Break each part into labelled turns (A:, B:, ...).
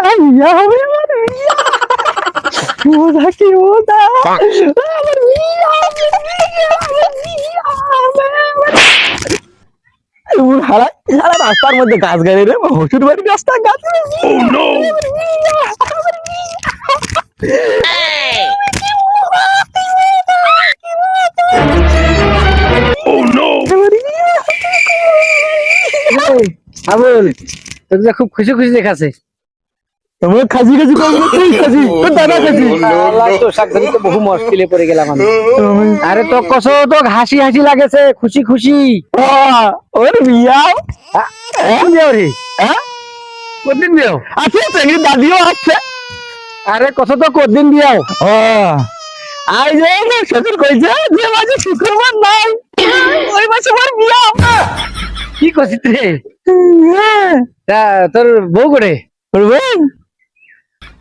A: আর বিয়া হবে আমার মজা কি মজা আমার সারা রাস্তার মধ্যে গাছ গাড়ি রে হসুর বাড়ির রাস্তা গাছ
B: আবুল তোকে খুব খুশি খুশি দেখাছে
A: তোমার খাসি খাসি করব না, তুই খাসি তোর দাদা খাসি
B: আল্লাহ, তোর তো বহু মুশকিলে পড়ে গেলাম আমি। আরে তো কস তো হাসি হাসি লাগেছে খুশি খুশি।
A: আহ, ওর বিয়া
B: কোন রে
A: হ্যাঁ?
B: বিয়ে
A: আছে চেঙ্গি দাদিও আছে।
B: আরে কত তো কদিন বিয়ে
A: ও আই যে আমার শ্বশুর কইছে যে মাঝে শুক্রবার নাই ওই মাসে আমার বিয়া
B: কি রে?
A: হ্যাঁ।
B: তা তোর বউ করে
A: করবেন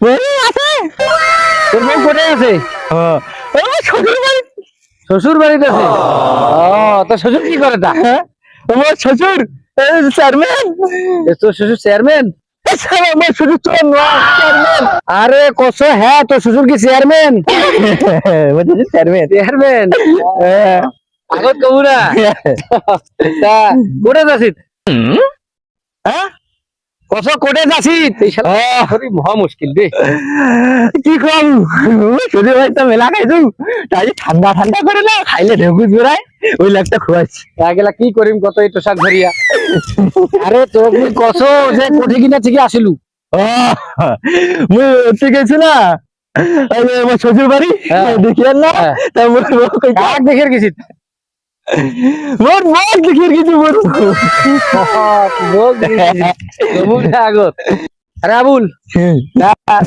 A: বই আছে?
B: তোর বউ কোথায় আছে?
A: শ্বশুর বাড়ি
B: শ্বশুর বাড়িতে আছে? ও। তোর শ্বশুর কি করে তা?
A: হ্যাঁ? আমার শ্বশুর চেয়ারম্যান
B: তোর শ্বশুর চেয়ারম্যান
A: আমার শ্বশুর চেয়ারম্যান
B: আরে কস হ্যাঁ তোর শ্বশুর কি চেয়ারম্যান
A: চেয়ারম্যান
B: চেয়ারম্যান
A: হ্যাঁ
B: আগত কবুরা? তা কোথায় যাচ্ছিস
A: হ্যাঁ?
B: কস কোথায় যাচ্ছিস এই শালা
A: আহ,
B: খুবই মহা মুশকিল রে।
A: কি কম? শ্বশুর বাড়িতে মেলা খাইছু। তাই ঠান্ডা ঠান্ডা করে না খাইলে ঢেকুস বেড়ায় ওই লাগটা খুয়াইছি।
B: আগেলা কি করিম কত এই তোষাক ধরিয়া? আরে তোর কস যে কোঠি কিনা থেকে আসিলু।
A: মুই উঠতে গেছি না? আমার শ্বশুর বাড়ি
B: হ্যাঁ।
A: না?
B: হ্যাঁ। দেখে গেছিস
A: দেখিয়ে গেছি মোর
B: আগত। আরে আবুল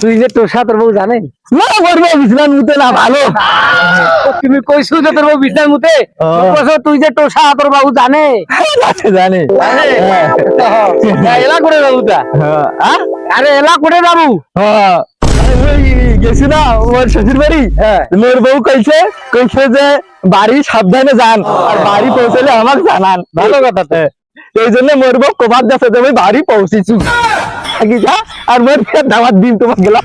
B: তুই যে তোর বউ জানে
A: না মোর বউ বিছনার মুতে না ভালো।
B: তুমি কইছো যে তোর বউ বিছনার মুতে? তুই যে তোর বাবু জানে?
A: জানে।
B: হ্যাঁ। এলা করে বাবু তা
A: হ্যাঁ,
B: আরে এলা করে বাবু?
A: হ্যাঁ। গেছি না মোর শ্বশুর বাড়ি।
B: হ্যাঁ।
A: মোর বউ কইছে কইছে যে বাড়ি সাবধানে যান আর বাড়ি পৌঁছলে আমাকে জানান।
B: ভালো কথা তো।
A: এই জন্য মোর বউ যাচ্ছে যে আমি বাড়ি পৌঁছেছি। আর মোর দাওয়াত দিন তোমার গেলাম।